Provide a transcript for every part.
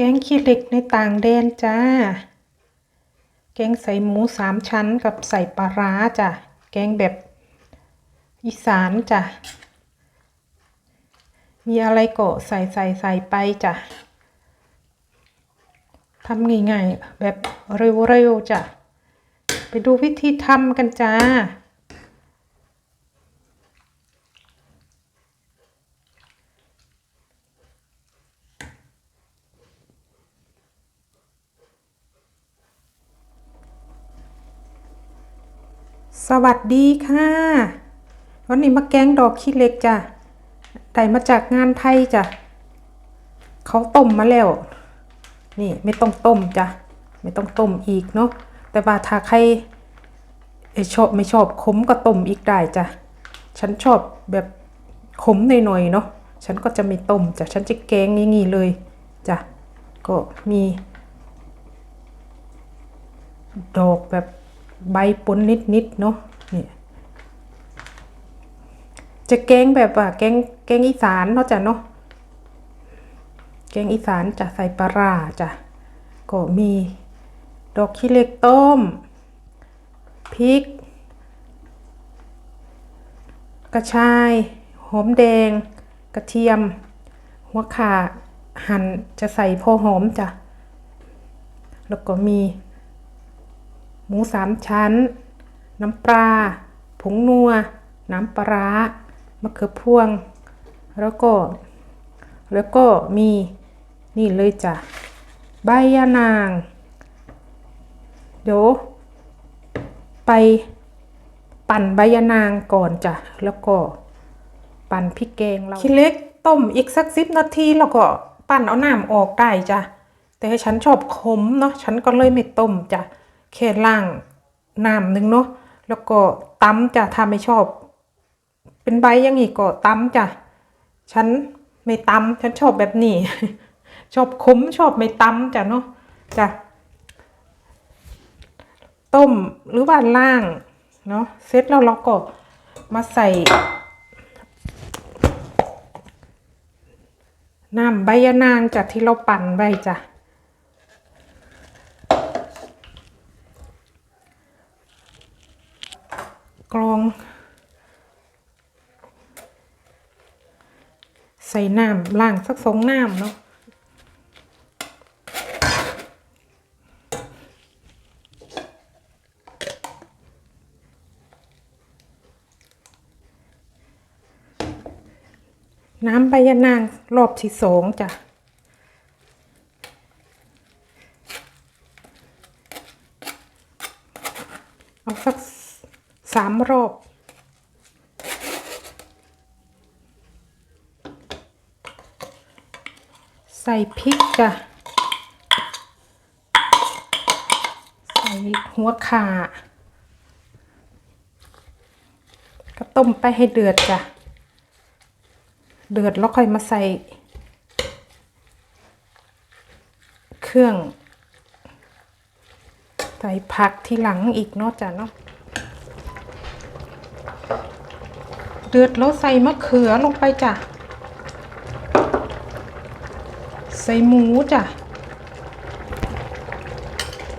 แกงขี้เหล็กในต่างแดนจ้า แกงใส่หมูสามชั้นกับใส่ปลาร้าจ้ะ แกงแบบอีสานจ้ะ มีอะไรก็ใส่ใส่ใส่ไปจ้ะทำง่ายๆแบบเร็วๆจ้ะ ไปดูวิธีทำกันจ้า สวัสดีค่ะ วันนี้มาแกงดอกขี้เหล็กจ้ะได้มาจากงานไทยจ้ะเขาต้มมาแล้ว นี่ไม่ต้องต้มจ้ะไม่ต้องต้มอีกเนาะแต่ว่าถ้าใครชอบไม่ชอบขมก็ต้มอีกได้จ้ะฉันชอบแบบขมหน่อยๆเนาะฉันก็จะไม่ต้มจ้ะฉันจะแกงอย่างงี้เลยจ้ะก็มี ดอกแบบ ใบปนนิดๆเนาะนี่จะแกงแบบว่าแกงแกงอีสานเนาะจ้ะเนาะแกงอีสานจะใส่ปลาร้าจ้ะก็มีดอกขี้เหล็กต้มพริก กระชายหอมแดง กระเทียม หัวข่าหั่นจะใส่พอหอมจ้ะ แล้วก็มี หมูสามชั้น น้ำปลา ผงนัว น้ำปลาร้ามะเขือพวง แล้วก็ แล้วก็มีนี่เลยจ้ะ ใบยานาง เดี๋ยว ไปปั่นใบยานางก่อนจ้ะ แล้วก็ ปั่นพริกแกงเราขี้เล็กต้มอีกสักสิบนาทีแล้วก็ปั่นเอาน้ำออกได้จ้ะ แต่ฉันชอบขมเนาะ ฉันก็เลยไม่ต้มจ้ะ แค่ล่างน้ำหนึ่งเนาะแล้วก็ตำจ้ะถ้าไม่ชอบ เป็นใบยังงี้ก็ตำจ้ะฉันไม่ตำฉันชอบแบบนี้ ชอบขมชอบไม่ตำจ้ะเนาะจ้ะต้มหรือว่าล่างเนาะเสร็จแล้วเราก็มาใส่น้ำใบยะนางจากที่เราปั่นไว้จ้ะ กรอง ใส่น้ำล่างสักสองน้ำเนาะน้ำใบยะนางรอบที่สองจ้ะ เอาสักสามรอบ ส่พริกจ้ะ ใส่หัวข่าก็ต้มไปให้เดือดจ้ะ เดือดแล้วค่อยมาใส่ เครื่อง ใส่ผักทีหลังอีกเนาะจ้ะเนาะ เดือดแล้วใส่มะเขือลงไปจ้ะ ใส่หมูจ้ะ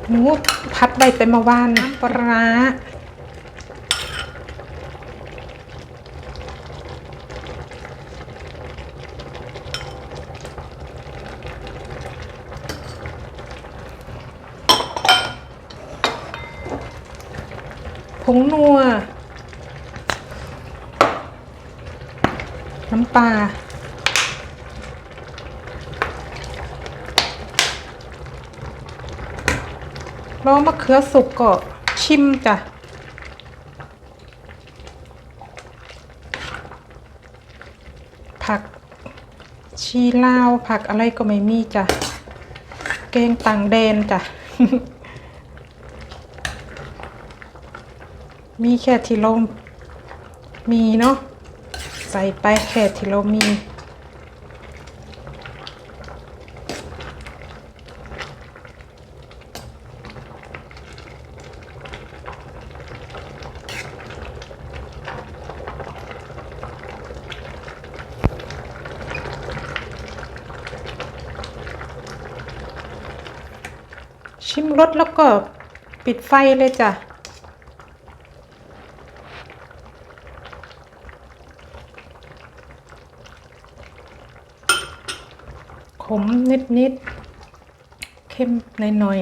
หมูพัดใบไปมาวานน้ำปลาร้าผงนัว น้ำปลา รอมะเขือสุกก็ชิมจ้ะผักชีลาวผักอะไรก็ไม่มีจ้ะแกงต่างแดนจ้ะมีแค่ที่เรามีเนาะใส่ไปแค่ที่เรามี ชิมรสแล้วก็ปิดไฟเลยจ้ะ ขมนิดๆเข้มหน่อย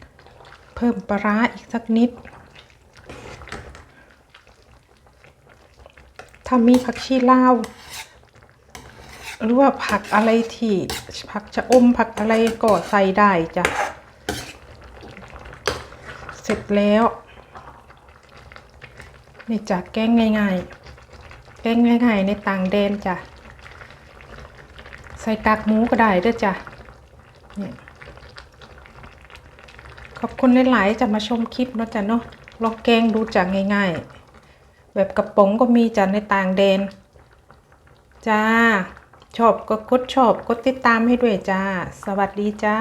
ๆ เพิ่มปลาร้าอีกสักนิด ถ้ามีผักชีลาว หรือว่าผักอะไรที่ ผักชะอมผักอะไรก็ใส่ได้จ้ะ เสร็จแล้ว นี่จ้ะแกงง่ายๆ แกงง่ายๆ ในต่างแดนจ้ะ ใส่กากหมูก็ได้ด้วยจ้ะเนี่ยขอบคุณหลายๆจะมาชมคลิปเนาะจ้ะเนาะลองแกงดูจ้ะง่ายๆ แบบกระป๋องก็มีจ้ะในต่างแดน จ้า ชอบก็กดชอบกดติดตามให้ด้วยจ้า สวัสดีจ้า